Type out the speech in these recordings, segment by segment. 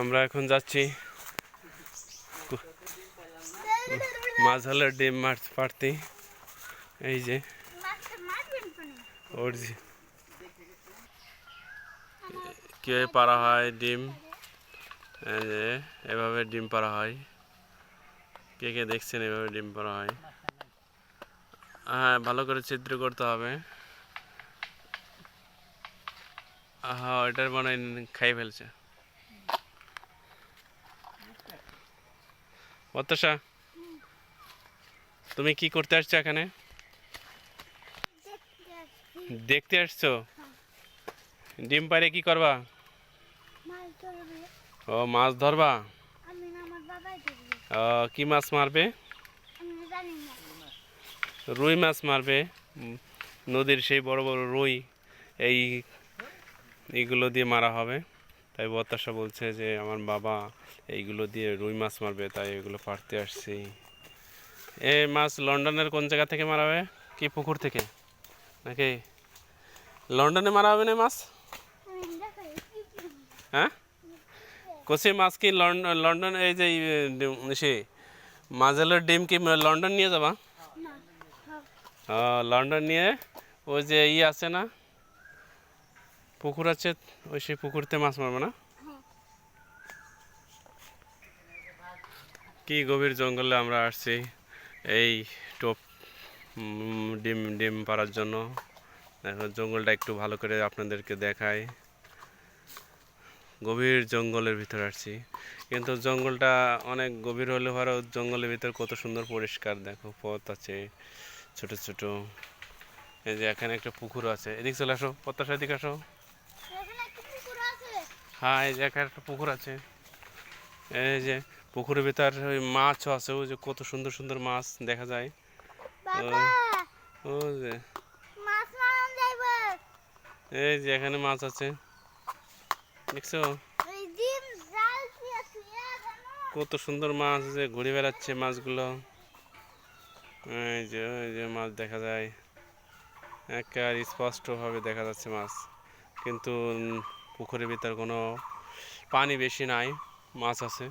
আমরা এখন যাচ্ছি মাঝালের ডিম মাছ পাড়তে। এই যে, ওর যে। কীভাবে পাড়া হয় ডিম? এভাবে ডিম পাড়া হয়। কে কে দেখছেন এভাবে ডিম পাড়া হয়? হ্যাঁ ভালো করে ছিদ্র করতে হবে। হ্যাঁ ওইটার মনে খাই ফেলছে। অত্যাশা তুমি কি করতে আসছো এখানে? দেখতে আসছো? ডিম পারে কি করবা? ও মাছ ধরবা? কি মাছ মারবে? রুই মাছ মারবে। নদীর সেই বড় বড় রুই এই এইগুলো দিয়ে মারা হবে। তাই বত্তাসা বলছে যে আমার বাবা এইগুলো দিয়ে রুই মাছ মারবে তাই এগুলো পাড়তে আসছি। এ মাছ লন্ডনের কোন জায়গা থেকে মারা হবে? কি পুকুর থেকে? নাকি লন্ডনে মারা হবে না মাছ? হ্যাঁ? কষি মাছ কি লন্ডন লন্ডন এই যে সে মাজালের ডিম কি লন্ডন নিয়ে যাবা? লন্ডন নিয়ে? ওই যে ই আছে না? পুকুর আছে, ওই সেই পুকুরতে মাছ মারবো না? কি গভীর জঙ্গলে আমরা আসছি, এই টোপ ডিম ডিম পাড়ার জন্য। দেখো, জঙ্গলটা একটু ভালো করে আপনাদেরকে দেখাই। গভীর জঙ্গলের ভিতর আসছি। কিন্তু জঙ্গলটা অনেক গভীর হলে পরেও জঙ্গলের ভিতর কত সুন্দর পরিষ্কার। দেখো, পথ আছে, ছোট ছোট। এই যে এখানে একটা পুকুর আছে। এদিক চলে আসো পত্তাশা এদিকে আসো এখানে একটা পুকুর আছে হ্যাঁ এই যে একটা পুকুর আছে। এই যে পুকুরের ভিতর ওই মাছও আছে ওই যে কত সুন্দর সুন্দর মাছ দেখা যায়। ও যে। এই যে এখানে মাছ আছে। দেখছ? কত সুন্দর মাছ যে ঘুরে বেড়াচ্ছে মাছগুলো। এই যে ওই যে মাছ দেখা যায়। একেবারে স্পষ্টভাবে দেখা যাচ্ছে মাছ। কিন্তু পুকুরের ভিতর কোনো পানি বেশি নাই, মাছ আছে।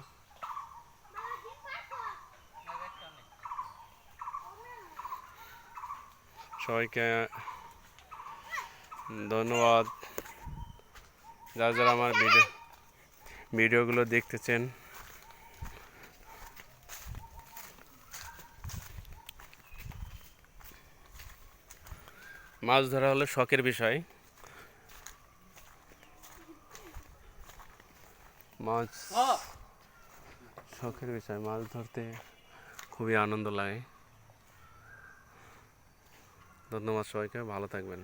সবাইকে ধন্যবাদ। যারা যারা আমার ভিডিও, ভিডিওগুলো দেখতেছেন, মাছ ধরা হলো শখের বিষয়। মাছ শখের বিষয় মাছ ধরতে খুবই আনন্দ লাগে। ধন্যবাদ সবাইকে ভালো থাকবেন।